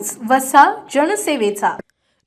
News वसा जनसेवेचा.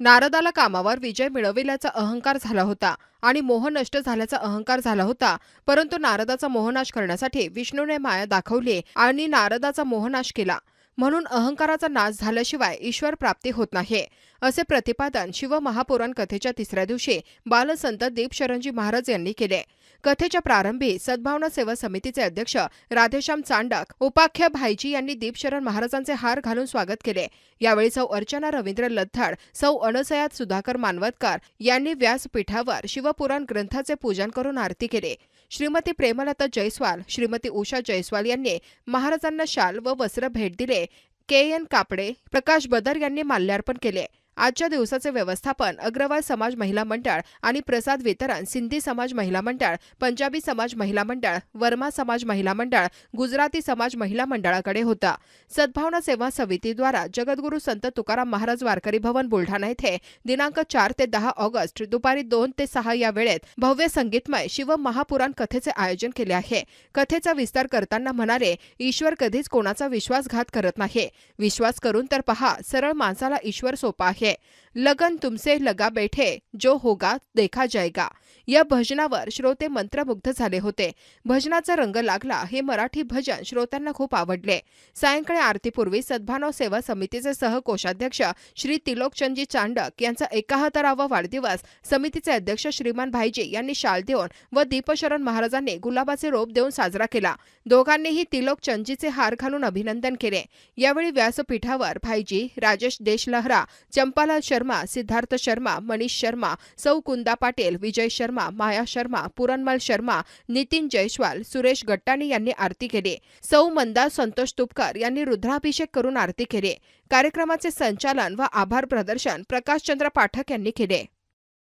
नारदाला कामावर विजय मिळविल्याचा अहंकार झाला होता आणि मोह नष्ट झाल्याचा अहंकार झाला होता परंतु नारदाचा मोहनाश करण्यासाठी विष्णूने माया दाखवली आणि नारदाचा मोहनाश केला. म्हणून अहंकाराचा नाश झाल्याशिवाय ईश्वर प्राप्ती होत नाही. असे प्रतिपादन शिव महापुराण कथेच्या तिसऱ्या दिवशी बालसंत दीपशरणजी महाराज यांनी केले. कथेच्या प्रारंभी सद्भावना सेवा समितीचे अध्यक्ष राधेश्याम चांडक उपाख्य भाईजी यांनी दीपशरण महाराजांचे हार घालून स्वागत केले. यावेळी सौ अर्चना रवींद्र लद्धाड सौ अनसयात सुधाकर मानवतकर यांनी व्यासपीठावर शिवपुराण ग्रंथाचे पूजन करून आरती केली. श्रीमती प्रेमलता जयस्वाल श्रीमती उषा जयस्वाल यांनी महाराजांना शाल व वस्त्र भेट दिले. के एन कापडे प्रकाश बदर यांनी माल्यार्पण केले आजच्या दिवसाचे व्यवस्थापन अग्रवाल समाज महिला मंडळ आणि प्रसाद वितरण सिंधी समाज महिला मंडळ पंजाबी समाज महिला मंडळ वर्मा समाज महिला मंडळ गुजराती समाज महिला मंडळाकडे होता. सद्भावना सेवा समितीद्वारा जगद्गुरू संत तुकाराम महाराज वारकरी भवन बुलढाणा येथे दिनांक चार ते दहा ऑगस्ट दुपारी दोन ते सहा या वेळेत भव्य संगीतमय शिव महापुराण कथेचे आयोजन केले आहे. कथेचा विस्तार करताना म्हणाले ईश्वर कधीच कोणाचा विश्वासघात करत नाही. विश्वास करून तर पहा सरळ माणसाला ईश्वर सोपा आहे. लगन तुमसे लगा बैठे जो होगा देखा जाएगा या भजनावर श्रोते मंत्रमुग्ध झाले होते. भजनाचा रंग लागला हे मराठी भजन श्रोत्यांना खूप आवडले. सायंकाळी आरतीपूर्वी सद्भावना सेवा समितीचे सहकोषाध्यक्ष श्री तिलोकचंदजी चांडक यांचा एकाहत्तरावा वाढदिवस समितीचे अध्यक्ष श्रीमान भाईजी यांनी शाल देऊन व दीपशरण महाराजांनी गुलाबाचे रोप देऊन साजरा केला. दोघांनीही तिलोकचंदजीचे हार घालून अभिनंदन केले. यावेळी व्यासपीठावर भाईजी राजेश देशलहरा चंपालाल शर्मा सिद्धार्थ शर्मा मनीष शर्मा सौ कुंदा पाटील विजय शर्मा माया शर्मा पुरणमल शर्मा नितीन जयस्वाल सुरेश गट्टाणी यांनी आरती केली. सौ मंदा संतोष तुपकर यांनी रुद्राभिषेक करून आरती केली. कार्यक्रमाचे संचालन व आभार प्रदर्शन प्रकाशचंद्र पाठक यांनी केले.